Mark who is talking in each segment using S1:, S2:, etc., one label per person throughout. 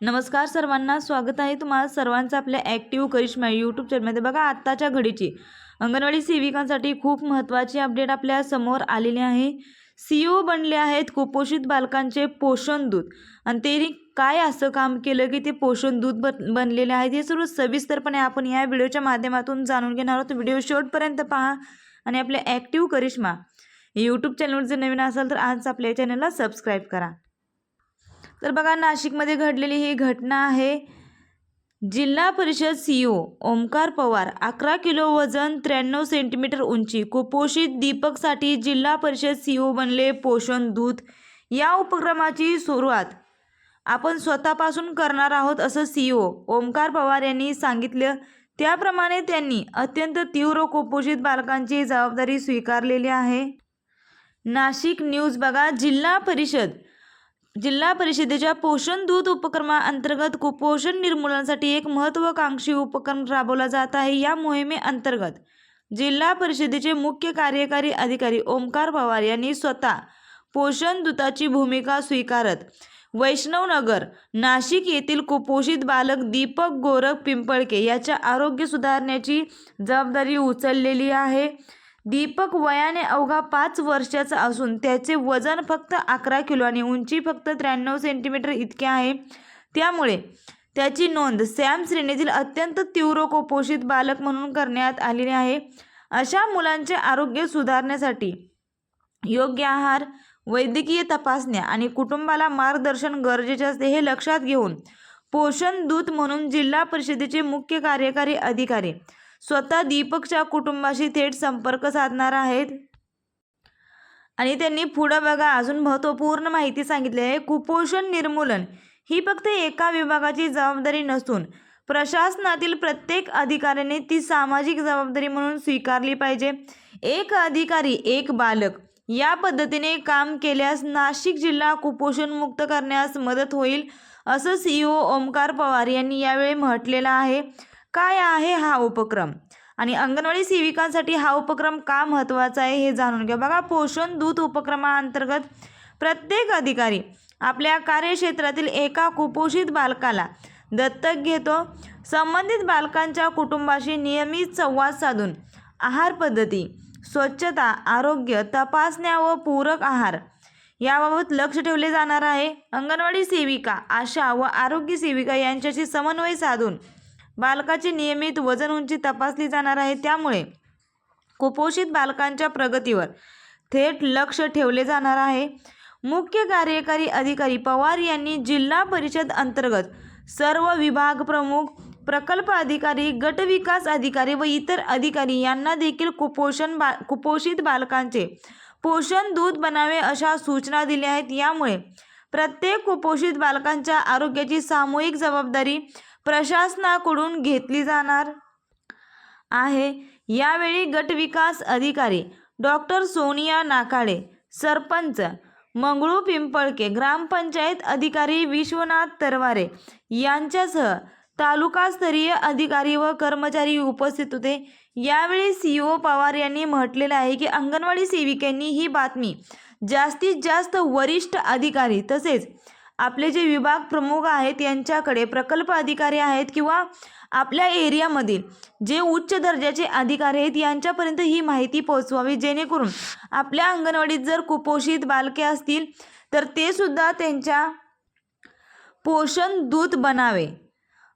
S1: नमस्कार सर्वांना स्वागत आहे तुम्हाला सर्वांचं आपल्या ॲक्टिव्ह करिश्मा यूट्यूब चॅनलमध्ये बघा आत्ताच्या घडीची. अंगणवाडी सेविकांसाठी खूप महत्त्वाची अपडेट आपल्यासमोर आलेली आहे. सी ओ बनले आहेत कुपोषित बालकांचे पोषण दूध आणि त्यांनी काय असं काम केलं की ते पोषण दूध बन बनलेले आहेत? हे सर्व सविस्तरपणे आपण या व्हिडिओच्या माध्यमातून जाणून घेणार आहोत. व्हिडिओ शेवटपर्यंत पहा आणि आपल्या ॲक्टिव्ह करिश्मा यूट्यूब चॅनलवर जर नवीन असाल तर आज आपल्या चॅनलला सबस्क्राईब करा. तर बघा नाशिकमध्ये घडलेली ही घटना आहे. जिल्हा परिषद सी ओ ओमकार पवार अकरा किलो वजन त्र्याण्णव सेंटीमीटर उंची कुपोषित दीपकसाठी जिल्हा परिषद सी ओ बनले पोषण दूत. या उपक्रमाची सुरुवात आपण स्वतःपासून करणार आहोत असं सी ओ ओमकार पवार यांनी सांगितलं. त्याप्रमाणे त्यांनी अत्यंत तीव्र कुपोषित बालकांची जबाबदारी स्वीकारलेली आहे. नाशिक न्यूज बघा जिल्हा परिषद जिल्हा परिषदेच्या पोषण दूत उपक्रमाअंतर्गत कुपोषण निर्मूलनासाठी एक महत्त्वाकांक्षी उपक्रम राबवला जात आहे या मोहिमेअंतर्गत जिल्हा परिषदेचे मुख्य कार्यकारी अधिकारी ओमकार पवार यांनी स्वतः पोषण दूताची भूमिका स्वीकारत वैष्णवनगर नाशिक येथील कुपोषित बालक दीपक गोरख पिंपळके याच्या आरोग्य सुधारण्याची जबाबदारी उचललेली आहे. दीपक वयाने अवघा पाच वर्षाचा असून त्याचे वजन फक्त अकरा किलो आणि उंची फक्त त्र्याण्णव सेंटीमीटर इतके आहे. त्यामुळे त्याची नोंद सॅम श्रेणीतील अत्यंत तीव्र कुपोषित बालक म्हणून करण्यात आलेली आहे. अशा मुलांचे आरोग्य सुधारण्यासाठी योग्य आहार वैद्यकीय तपासण्या आणि कुटुंबाला मार्गदर्शन गरजेचे असते हे लक्षात घेऊन पोषण दूत म्हणून जिल्हा परिषदेचे मुख्य कार्यकारी अधिकारी स्वतः दीपकच्या कुटुंबाशी थेट संपर्क साधणार आहेत. आणि त्यांनी पुढं बघा अजून महत्त्वपूर्ण माहिती सांगितली आहे. कुपोषण निर्मूलन ही फक्त एका विभागाची जबाबदारी नसून प्रशासनातील प्रत्येक अधिकाऱ्याने ती सामाजिक जबाबदारी म्हणून स्वीकारली पाहिजे. एक अधिकारी एक बालक या पद्धतीने काम केल्यास नाशिक जिल्हा कुपोषणमुक्त करण्यास मदत होईल असं सी ओ ओमकार पवार यांनी यावेळी म्हटलेलं आहे. काय आहे हा उपक्रम? आणि अंगणवाडी सेविकांसाठी हा उपक्रम का महत्त्वाचा आहे हे जाणून घ्या. बघा पोषण दूत उपक्रमाअंतर्गत प्रत्येक अधिकारी आपल्या कार्यक्षेत्रातील एका कुपोषित बालकाला दत्तक घेतो. संबंधित बालकांच्या कुटुंबाशी नियमित संवाद साधून आहार पद्धती स्वच्छता आरोग्य तपासण्या व पूरक आहार याबाबत लक्ष ठेवले जाणार आहे. अंगणवाडी सेविका आशा व आरोग्य सेविका यांच्याशी समन्वय साधून बालकाची नियमित वजन उंची तपासली जाणार आहे. त्यामुळे कुपोषित बालकांच्या प्रगतीवर थेट लक्ष ठेवले जाणार आहे. मुख्य कार्यकारी अधिकारी पवार यांनी जिल्हा परिषद अंतर्गत सर्व विभाग प्रमुख प्रकल्प अधिकारी गट विकास अधिकारी व इतर अधिकारी यांना देखील कुपोषण बा कुपोषित बालकांचे पोषण दूध बनावे अशा सूचना दिल्या आहेत. यामुळे प्रत्येक कुपोषित बालकांच्या आरोग्याची सामूहिक जबाबदारी प्रशासनाकडून घेतली जाणार आहे. यावेळी गट विकास अधिकारी डॉक्टर सोनिया नाकाडे सरपंच मंगळू पिंपळके ग्रामपंचायत अधिकारी विश्वनाथ तरवारे यांच्यासह तालुकास्तरीय अधिकारी व कर्मचारी उपस्थित होते. यावेळी सी ओ पवार यांनी म्हटलेलं आहे की अंगणवाडी सेविकांनी ही बातमी जास्तीत जास्त वरिष्ठ अधिकारी तसेच आपले जे विभाग प्रमुख आहेत यांच्याकडे प्रकल्प अधिकारी आहेत किंवा आपल्या एरियामधील जे उच्च दर्जाचे अधिकारी आहेत यांच्यापर्यंत ही माहिती पोहोचवावी जेणेकरून आपल्या अंगणवाडीत जर कुपोषित बालके असतील तर ते सुद्धा त्यांच्या पोषण दूत बनावे.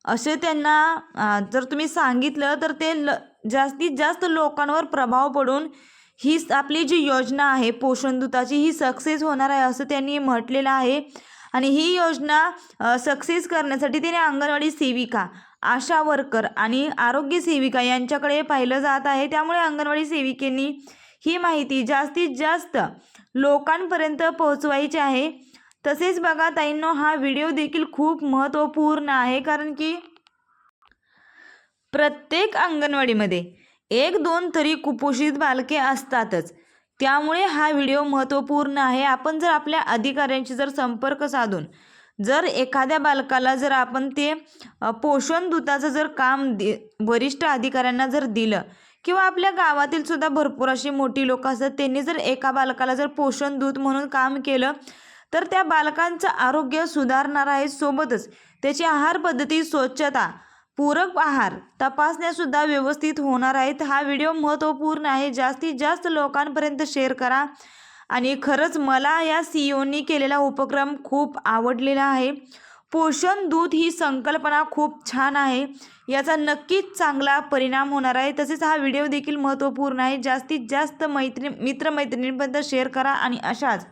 S1: असे त्यांना जर तुम्ही सांगितलं तर ते ल जास्तीत जास्त लोकांवर प्रभाव पडून ही आपली जी योजना आहे पोषण दूताची ही सक्सेस होणार आहे असं त्यांनी म्हटलेलं आहे. आणि ही योजना सक्सेस करण्यासाठी तिने अंगणवाडी सेविका आशा वर्कर आणि आरोग्य सेविका यांच्याकडे पाहिलं जात आहे. त्यामुळे अंगणवाडी सेविकेनी ही माहिती जास्तीत जास्त लोकांपर्यंत पोहोचवायची आहे. तसेच बघा ताईंनो हा व्हिडिओ देखील खूप महत्त्वपूर्ण आहे. कारण की प्रत्येक अंगणवाडीमध्ये एक दोन तरी कुपोषित बालके असतातच. त्यामुळे हा व्हिडिओ महत्त्वपूर्ण आहे. आपण जर आपल्या अधिकाऱ्यांशी जर संपर्क साधून जर एखाद्या बालकाला जर आपण ते पोषण दूताचं जर काम दि वरिष्ठ अधिकाऱ्यांना जर दिलं किंवा आपल्या गावातील सुद्धा भरपूर अशी मोठी लोक असतात त्यांनी जर एका बालकाला जर पोषण दूत म्हणून काम केलं तर त्या बालकांचं आरोग्य सुधारणार आहे सोबतच. त्याची आहार पद्धती स्वच्छता पूरक आहार तपासण्यासुद्धा व्यवस्थित होणार आहेत. हा व्हिडिओ महत्त्वपूर्ण आहे. जास्तीत जास्त लोकांपर्यंत शेअर करा. आणि खरंच मला या सीईओनी केलेला उपक्रम खूप आवडलेला आहे. पोषण दूध ही संकल्पना खूप छान आहे. याचा नक्कीच चांगला परिणाम होणार आहे. तसेच हा व्हिडिओ देखील महत्त्वपूर्ण आहे. जास्तीत जास्त मैत्री मित्रमैत्रिणींपर्यंत शेअर करा आणि अशाच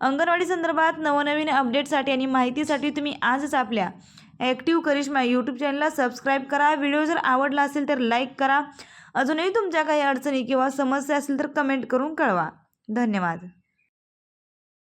S1: अंगणवाडी संदर्भात नवनवीन अपडेटसाठी आणि माहितीसाठी तुम्ही आजच आपल्या ॲक्टिव्ह करिश्मा यूट्यूब चॅनलला सबस्क्राईब करा. व्हिडिओ जर आवडला असेल तर लाईक करा. अजूनही तुमच्या काही अडचणी किंवा समस्या असेल तर कमेंट करून कळवा. धन्यवाद.